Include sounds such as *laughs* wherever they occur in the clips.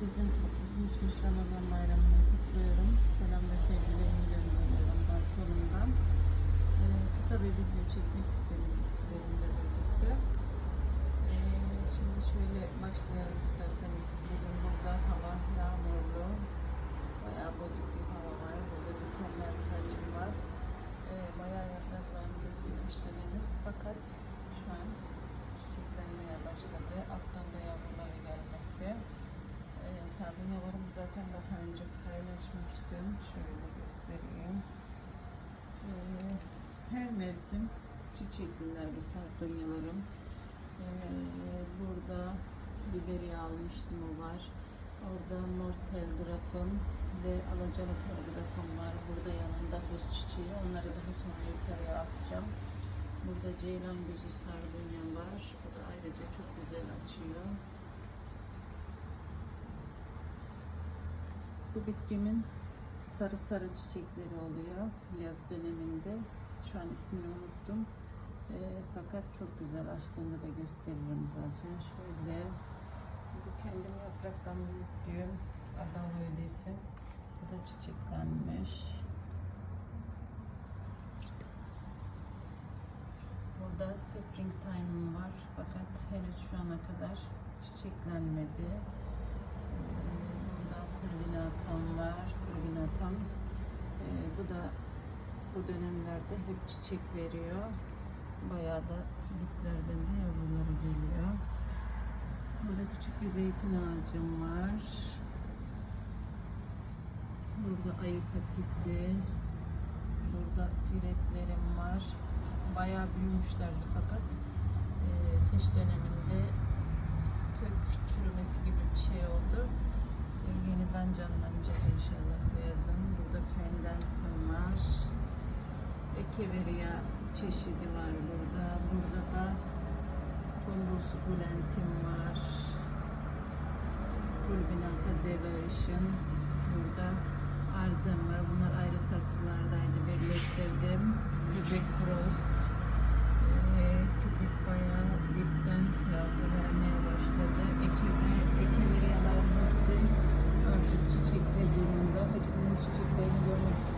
Herkesin geçmiş Ramazan bayramını kutluyorum. Selam ve sevgilerimi gönderiyorum balkonumdan. Ee, kısa bir video çekmek istedim bitkilerimle birlikte. Ee, şimdi şöyle başlayalım isterseniz. Bugün burada hava yağmurlu. Bayağı bozuk bir hava var. Burada dikenler tacım var. Ee, bayağı yapraklarım döktü dönemi. Fakat şu an çiçeklenmeye başladı. Alttan da yavruları gelmekte. Ee, sardunyalarımı zaten daha önce paylaşmıştım. Şöyle göstereyim. Ee, her mevsim çiçekliler bu sardunyalarım. Ee, burada biberiye almıştım o var. Orada mor telgrafım ve alacalı telgrafım var. Burada yanında buz çiçeği. Onları daha sonra yukarıya asacağım. Burada ceylan gözü sardunya var. Bu da ayrıca çok güzel açıyor. Bu bitkimin sarı sarı çiçekleri oluyor yaz döneminde. Şu an ismini unuttum. Ee, fakat çok güzel açtığında da gösteririm zaten. Şöyle bu kendim yapraktan büyüttüğüm Adaloidesi. Bu da çiçeklenmiş. Burada springtime var fakat henüz şu ana kadar çiçeklenmedi. Ee, Burada pulvinatam var. Pulvinatam. Ee, bu da bu dönemlerde hep çiçek veriyor. Bayağı da diplerden de yavruları geliyor. Burada küçük bir zeytin ağacım var. Burada ayı patisi. Burada firetlerim var. Bayağı büyümüşlerdi fakat e, kış döneminde kök çürümesi gibi bir şey oldu. E, yeniden canlanacak inşallah bu yazın. Burada pendensim var. Ekeveria çeşidi var burada. Burada da tombul sukulentim var. Pulvinata devotion. Burada arzım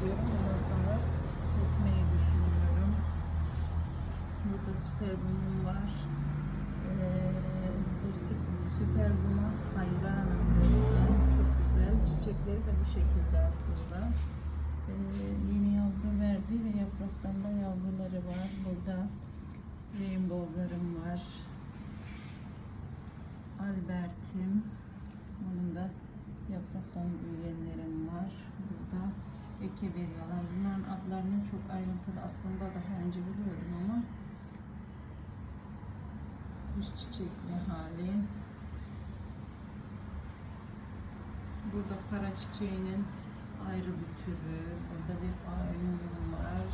istiyorum. Ondan sonra kesmeyi düşünüyorum. Burada süper bumum var. Ee, bu sü- süper buma hayranım resmen. Çok güzel. Çiçekleri de bu şekilde aslında. Ee, yeni yavru verdi ve yapraktan da yavruları var. Burada rainbow'larım var. Albert'im. Onun da yapraktan büyüyenlerim var. Burada ekeberiyalar. Bunların adlarını çok ayrıntılı aslında daha önce biliyordum ama kuş çiçekli hali. Burada para çiçeğinin ayrı bir türü. Burada bir aynurum var.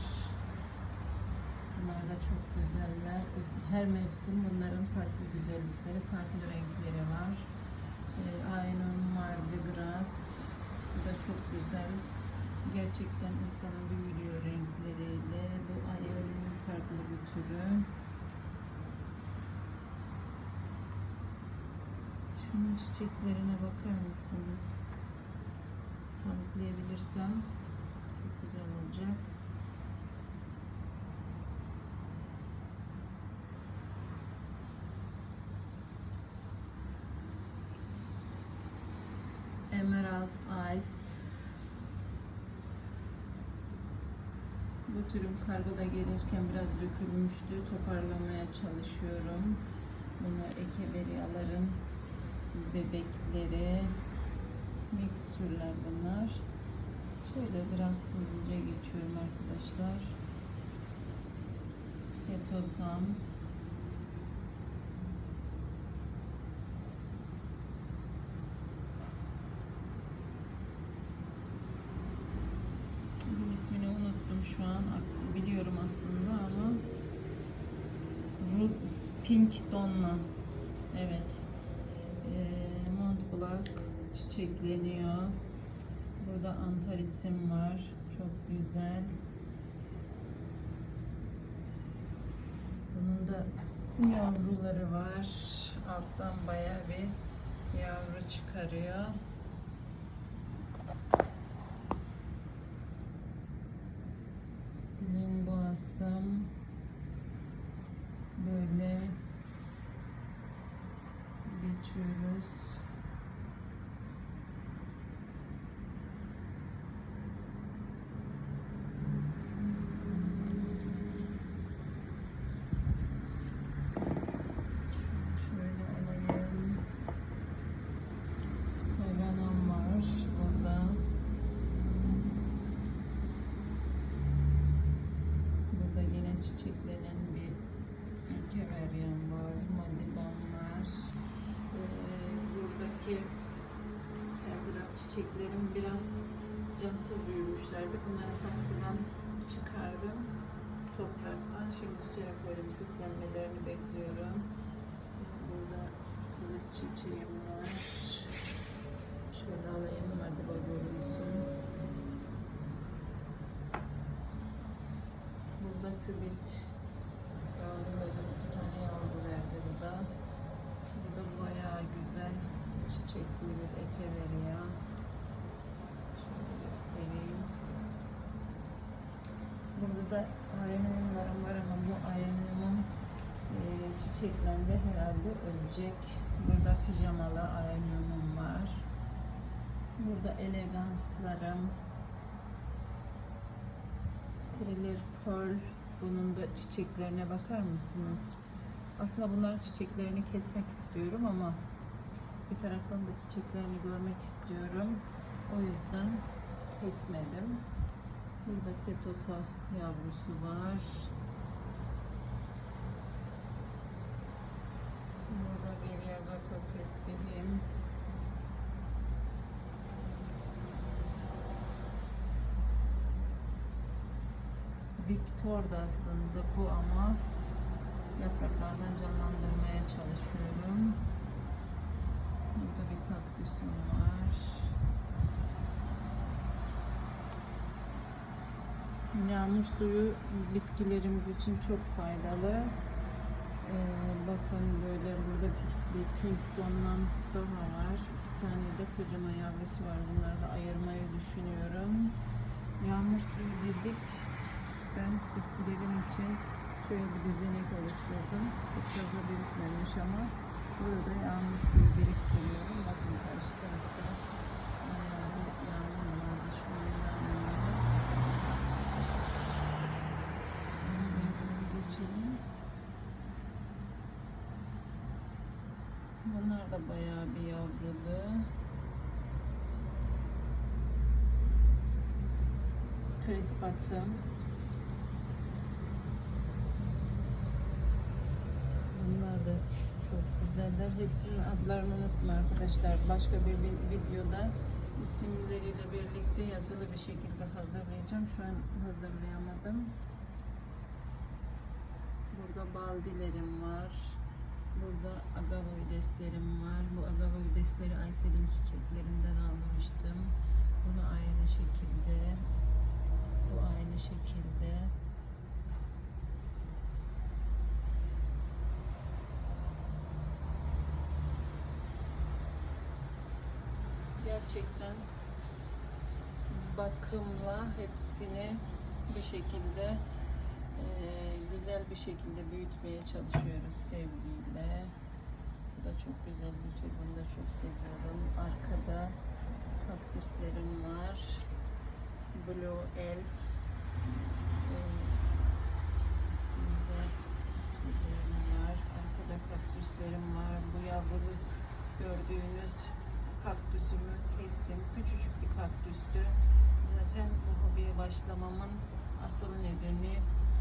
Bunlar da çok güzeller. Her mevsim bunların farklı güzellikleri, farklı renkleri var. Ee, Aynur'un Mardi Gras. Bu da çok güzel. Gerçekten insanı büyülüyor renkleriyle. Bu ayolinin farklı bir türü. Şunun çiçeklerine bakar mısınız? Sabitleyebilirsem çok güzel olacak. Bu türüm kargoda gelirken biraz dökülmüştü. Toparlamaya çalışıyorum. Bunlar ekeberiyaların bebekleri. Mikstürler bunlar. Şöyle biraz hızlıca geçiyorum arkadaşlar. Setosan. Bunun ismini unuttum şu an. Ak- Biliyorum aslında ama Ru Pink Donna. Evet. Ee, Mont Blanc çiçekleniyor. Burada antarisim var. Çok güzel. Bunun da yavruları var. Alttan bayağı bir yavru çıkarıyor. Linguasım böyle geçiyoruz. Şunu şöyle alayım. Sevenam var burada. Burada yine çiçeklenen bir kemeryan var. Madiban var. Ee, buradaki tembirak çiçeklerim biraz cansız büyümüşlerdi. Bunları saksıdan çıkardım. Topraktan. Şimdi suya koydum. Köklenmelerini bekliyorum. Burada kılıç çiçeğim var. Şöyle alayım. Madiba görünsün. Burada kübit yavruları iki tane yavru verdi bu da. Bu da bayağı güzel çiçekli bir ekeveria. Şöyle göstereyim. Burada da ayaniyumlarım var ama bu ayaniyumum e, çiçeklendi herhalde ölecek. Burada pijamalı ayaniyumum var. Burada eleganslarım, Thriller Pearl bunun da çiçeklerine bakar mısınız? Aslında bunların çiçeklerini kesmek istiyorum ama bir taraftan da çiçeklerini görmek istiyorum. O yüzden kesmedim. Burada setosa yavrusu var. Burada bir yagato tesbihim. Victor da aslında bu ama yapraklardan canlandırmaya çalışıyorum. Burada bir kaktüsüm var. Yağmur suyu bitkilerimiz için çok faydalı. Ee, bakın böyle burada bir, pink donlam daha var. İki tane de kocaman yavrusu var. Bunları da ayırmayı düşünüyorum. Yağmur suyu dedik. Ben bitkilerim için şöyle bir düzenek oluşturdum. Çok fazla birikmemiş ama burada yağmur suyu biriktiriyorum. Bakın karşı tarafta bayağı bir yağmur vardı. Şöyle yağmur var. Bunu geçelim. Bunlar da yavrulu. Krispatım. Bunlar da çok güzeller. Hepsinin adlarını unutma arkadaşlar. Başka bir vi- videoda isimleriyle birlikte yazılı bir şekilde hazırlayacağım. Şu an hazırlayamadım. Burada baldilerim var. Burada agavoideslerim var. Bu agavoidesleri Aysel'in çiçeklerinden almıştım. Bunu aynı şekilde. Bu aynı şekilde. Gerçekten bakımla hepsini bir şekilde güzel bir şekilde büyütmeye çalışıyoruz sevgiyle. Bu da çok güzel bir tür. Bunu da çok seviyorum. Arkada kaktüslerim var. Blue Elf. Eee, burada türlerim var. Arkada kaktüslerim var. Bu yavrulu gördüğünüz kaktüsümü kestim. Küçücük bir kaktüstü. Zaten bu hobiye başlamamın asıl nedeni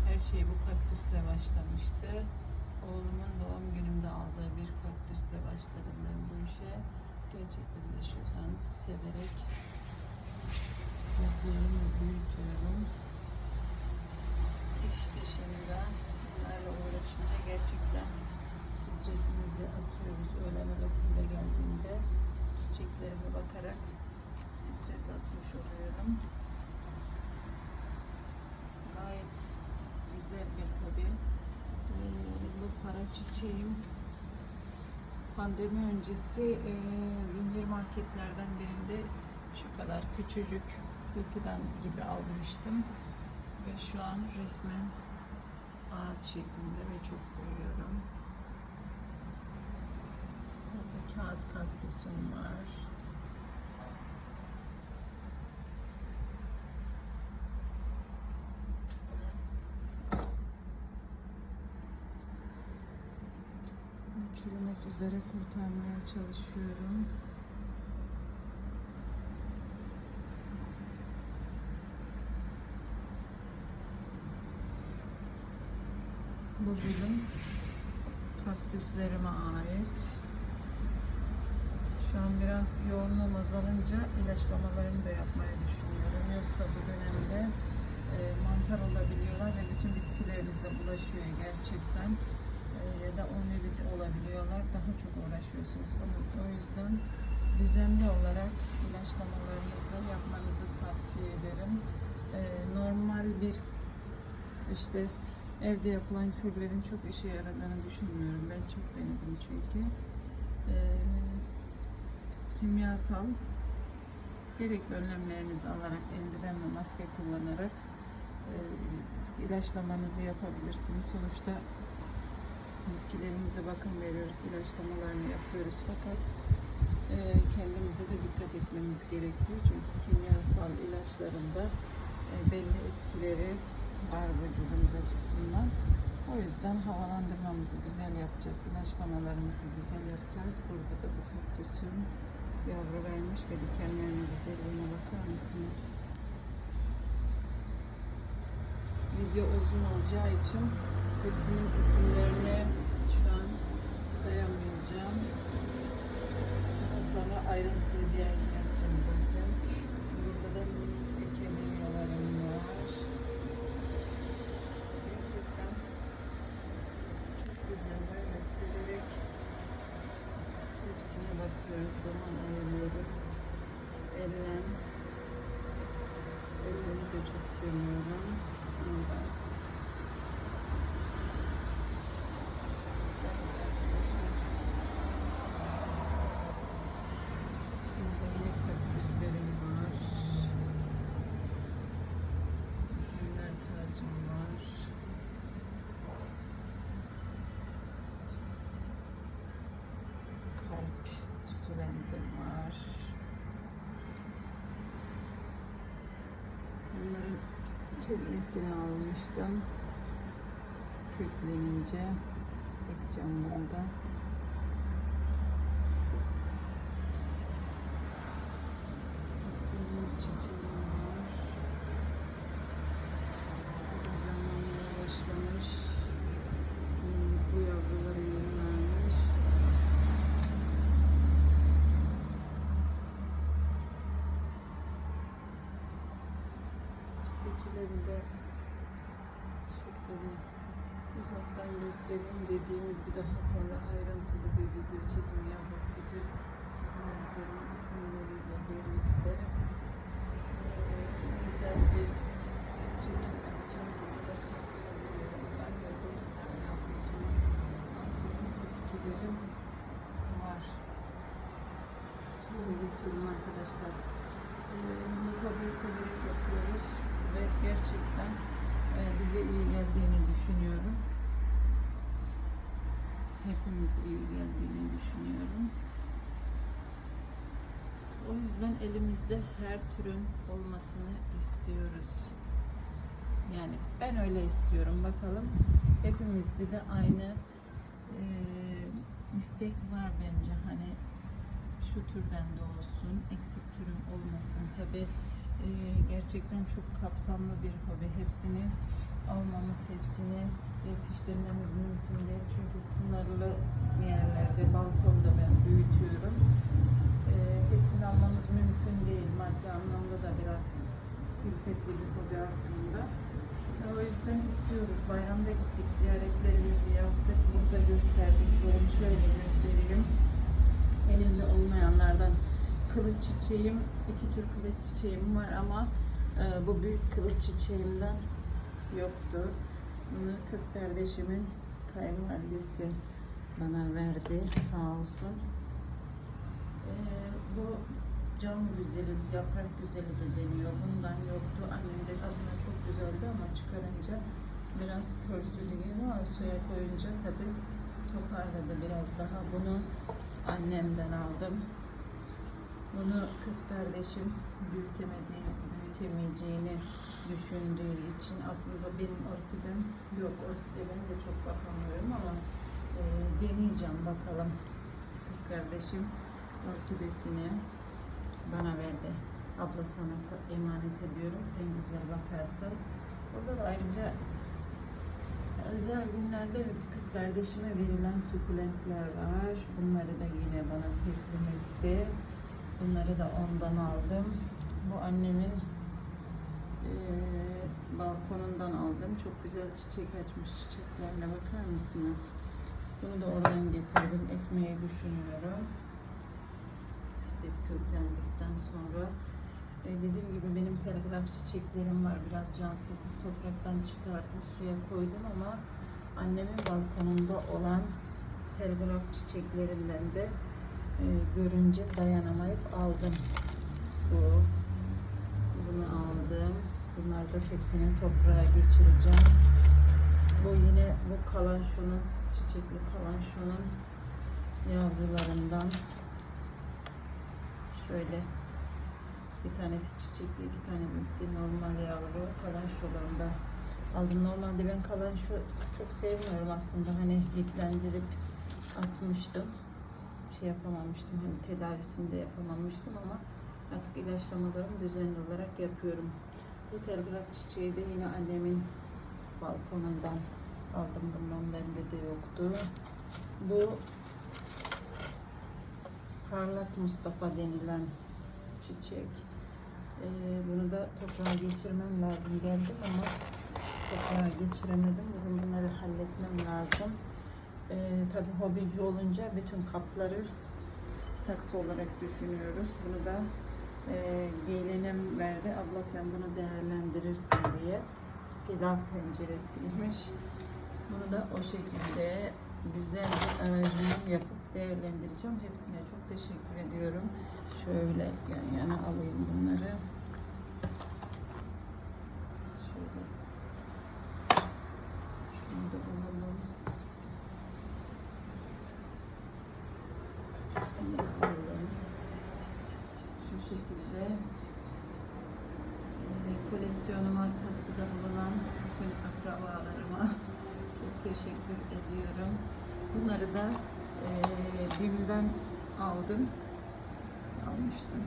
her şey bu kaktüsle başlamıştı. Oğlumun doğum günümde aldığı bir kaktüsle başladım ben bu işe. Gerçekten de şu an severek yapıyorum ve büyütüyorum. İşte şimdi bunlarla uğraşmaya gerçekten stresimizi atıyoruz. Öğlen arasında geldiğimde çiçeklerime bakarak stres atmış oluyorum. Güzel bir hobi. Ee, bu para çiçeğim pandemi öncesi e, zincir marketlerden birinde şu kadar küçücük bir fidan gibi almıştım. Ve şu an resmen ağaç şeklinde ve çok seviyorum. Burada kağıt kaktüsüm var. Çürümek üzere kurtarmaya çalışıyorum. Bu bölüm kaktüslerime ait. Şu an biraz yoğunluğum azalınca ilaçlamalarımı da yapmayı düşünüyorum. Yoksa bu dönemde e, mantar olabiliyorlar ve bütün bitkilerinize bulaşıyor gerçekten. Ya da omnibit olabiliyorlar. Daha çok uğraşıyorsunuz. Onu, o yüzden düzenli olarak ilaçlamalarınızı yapmanızı tavsiye ederim. E, normal bir işte evde yapılan kürlerin çok işe yaradığını düşünmüyorum. Ben çok denedim çünkü. Ee, kimyasal gerekli önlemlerinizi alarak eldiven ve maske kullanarak e, ilaçlamanızı yapabilirsiniz. Sonuçta bitkilerimize bakım veriyoruz, ilaçlamalarını yapıyoruz fakat e, kendimize de dikkat etmemiz gerekiyor. Çünkü kimyasal ilaçlarında e, belli etkileri var vücudumuz açısından. O yüzden havalandırmamızı güzel yapacağız, ilaçlamalarımızı güzel yapacağız. Burada da bu kaktüsün yavru vermiş ve dikenlerinin güzelliğine bakar mısınız? Video uzun olacağı için hepsinin isimlerini şu an sayamayacağım. Daha sonra ayrıntılı bir yer yapacağım zaten. Burada da minik ekemilyalarım var. Gerçekten çok güzeller ve severek hepsine bakıyoruz, zaman ayırıyoruz. Ellen. Ellen'i de çok seviyorum. Ondan. Burada yine kaktüslerim var. Dikenler tacım var. Kalp sukulentim var. Bunların kökmesini almıştım. Köklenince ekeceğim bunu da. Benim çiçeğim var. Canlanmaya başlamış. Hmm, Bu yavruları yeni vermiş. Üsttekileri de şöyle uzaktan göstereyim dediğim gibi daha sonra ayrıntılı bir video çekimi yapıp bütün sukulentlerimin isimleriyle birlikte eee, güzel bir çekim yapacağım. Burada kalkabiliyorum. Ben de burada yavrusu aldığım bitkilerim var. Şöyle geçelim arkadaşlar. Ee, Bu hobiyi severek yapıyoruz ve gerçekten e, bize iyi geldiğini düşünüyorum. Hepimize iyi geldiğini düşünüyorum. O yüzden elimizde her türün olmasını istiyoruz. Yani ben öyle istiyorum. Bakalım hepimizde de aynı e, istek var bence. Hani şu türden de olsun, eksik türün olmasın. Tabi gerçekten çok kapsamlı bir hobi. Hepsini almamız, hepsini yetiştirmemiz mümkün değil. Çünkü sınırlı yerlerde, balkonda ben büyütüyorum. E, hepsini almamız mümkün değil. Maddi anlamda da biraz külfetli bir hobi aslında. O yüzden istiyoruz. Bayramda gittik, ziyaretlerimizi yaptık. Burada gösterdik. Böyle şöyle göstereyim elimde olmayanlardan kılıç çiçeğim, iki tür kılıç çiçeğim var ama e, bu büyük kılıç çiçeğimden yoktu. Bunu kız kardeşimin kayınvalidesi bana verdi sağ olsun. Ee, bu cam güzeli, yaprak güzeli de deniyor. Bundan yoktu. Annem de aslında çok güzeldi ama çıkarınca biraz pörsülü gibi ama suya koyunca tabii toparladı biraz daha. Bunu annemden aldım. Bunu kız kardeşim büyütemediği, büyütemeyeceğini düşündüğü için aslında benim orkidem yok. Orkide ben de çok bakamıyorum ama e, deneyeceğim bakalım. Kız kardeşim orkidesini bana verdi. Abla sana sa- emanet ediyorum. Sen güzel bakarsın. Burada da ayrıca özel günlerde kız kardeşime verilen sukulentler var. Bunları da yine bana teslim etti. Bunları da ondan aldım. Bu annemin eee, balkonundan aldım. Çok güzel çiçek açmış. Çiçeklerine bakar mısınız? Bunu da oradan getirdim. Ekmeği düşünüyorum. Köklendikten sonra e, dediğim gibi benim telgraf çiçeklerim var. Biraz cansız topraktan çıkarttım, suya koydum ama annemin balkonunda olan telgraf çiçeklerinden de e, görünce dayanamayıp aldım. Bu bunu aldım. Bunlar da hepsini toprağa geçireceğim. Bu yine bu kalan şunun çiçekli kalan şunun yavrularından şöyle bir tanesi çiçekli, iki tanesi normal yavru. Kalan şudan da aldım. Normalde ben kalan şu çok sevmiyorum aslında. Hani yitlendirip atmıştım. Şey yapamamıştım. Hani tedavisini de yapamamıştım ama artık ilaçlamalarımı düzenli olarak yapıyorum. Bu telgraf çiçeği de yine annemin balkonundan aldım. Bundan bende de yoktu. Bu Parlak Mustafa denilen çiçek. Ee, bunu da toprağa geçirmem lazım geldim ama toprağa geçiremedim. Bugün bunları halletmem lazım. Ee, tabii hobici olunca bütün kapları saksı olarak düşünüyoruz. Bunu da e, gelinim verdi. Abla sen bunu değerlendirirsin diye. Pilav tenceresiymiş. Bunu da o şekilde güzel bir aranjman yapıp değerlendireceğim. Hepsine çok teşekkür ediyorum. Şöyle yan yana alayım bunları. Şöyle. Şunu da alalım. Seni alalım. Şu şekilde e, koleksiyonuma katkıda bulunan bütün akrabalarıma *laughs* çok teşekkür ediyorum. Bunları da BİM'den aldım. Almıştım.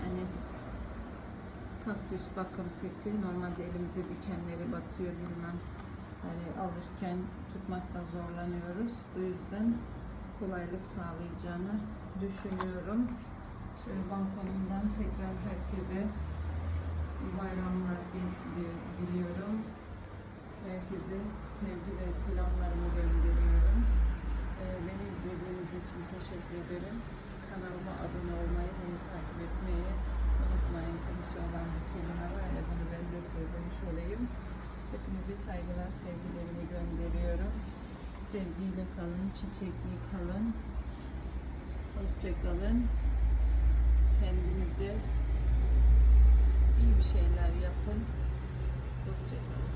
Yani kaktüs bakım seti. Normalde elimize dikenleri batıyor bilmem. Hani alırken tutmakta zorlanıyoruz. Bu yüzden kolaylık sağlayacağını düşünüyorum. Şöyle balkonumdan tekrar herkese bayramlar dil- diliyorum. Herkese sevgi ve selamlarımı gönderiyorum. Ee, beni izlediğiniz için teşekkür ederim. Kanalıma abone olmayı, beni takip etmeyi unutmayın. Konuşu olan bir kelime var ya bunu ben de söylemiş olayım. Hepinize saygılar, sevgilerimi gönderiyorum. Sevgiyle kalın, çiçekli kalın. Hoşçakalın. Kendinize iyi bir şeyler yapın. Hoşçakalın.